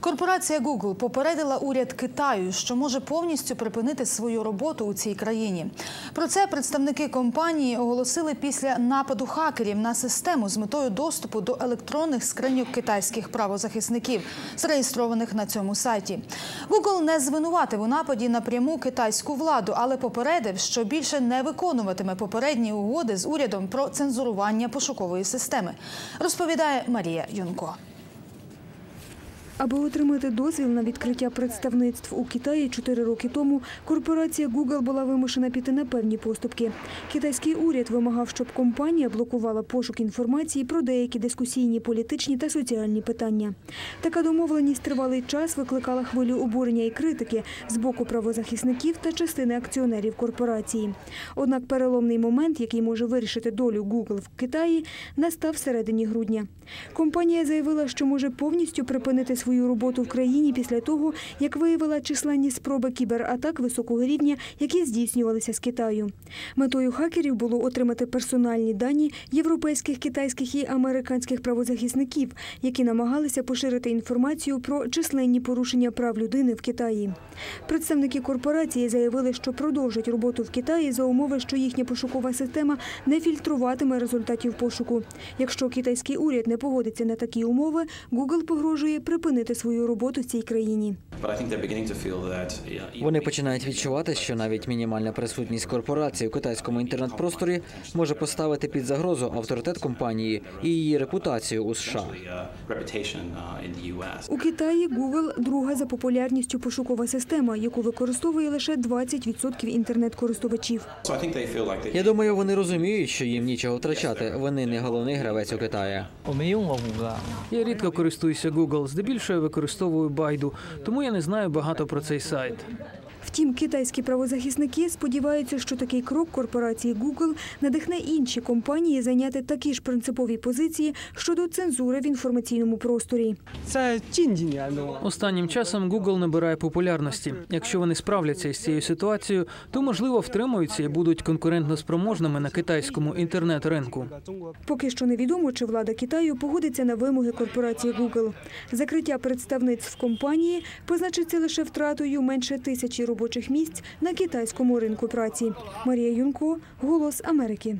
Корпорація Google попередила уряд Китаю, що може повністю припинити свою роботу у цій країні. Про це представники компанії оголосили після нападу хакерів на систему з метою доступу до електронних скриньок китайських правозахисників, зареєстрованих на цьому сайті. Google не звинуватив у нападі напряму китайську владу, але попередив, що більше не виконуватиме попередні угоди з урядом про цензурування пошукової системи. Розповідає Марія Юнко. Аби отримати дозвіл на відкриття представництв у Китаї чотири роки тому, корпорація Google була вимушена піти на певні поступки. Китайський уряд вимагав, щоб компанія блокувала пошук інформації про деякі дискусійні політичні та соціальні питання. Така домовленість тривалий час викликала хвилю обурення і критики з боку правозахисників та частини акціонерів корпорації. Однак переломний момент, який може вирішити долю Google в Китаї, настав всередині грудня. Компанія заявила, що може повністю припинити свою роботу в країні після того, як виявила численні спроби кібератак високого рівня, які здійснювалися з Китаю. Метою хакерів було отримати персональні дані європейських, китайських і американських правозахисників, які намагалися поширити інформацію про численні порушення прав людини в Китаї. Представники корпорації заявили, що продовжать роботу в Китаї за умови, що їхня пошукова система не фільтруватиме результатів пошуку. Якщо китайський уряд не погодиться на такі умови, Google погрожує припинити свою роботу в цій країні. Вони починають відчувати, що навіть мінімальна присутність корпорації у китайському інтернет-просторі може поставити під загрозу авторитет компанії і її репутацію у США. У Китаї Google – друга за популярністю пошукова система, яку використовує лише 20% інтернет-користувачів. Я думаю, вони розуміють, що їм нічого втрачати. Вони не головний гравець у Китаї. Я рідко користуюся Google, здебільшого використовую байду, тому я не знаю багато про цей сайт. Втім, китайські правозахисники сподіваються, що такий крок корпорації Google надихне інші компанії зайняти такі ж принципові позиції щодо цензури в інформаційному просторі. Це ну. останнім часом Google набирає популярності. Якщо вони справляться із цією ситуацією, то можливо втримуються і будуть конкурентно спроможними на китайському інтернет-ринку. Поки що невідомо, чи влада Китаю погодиться на вимоги корпорації Google. Закриття представництв компанії позначиться лише втратою менше тисячі робочих робочих місць на китайському ринку праці. Марія Юнко, Голос Америки.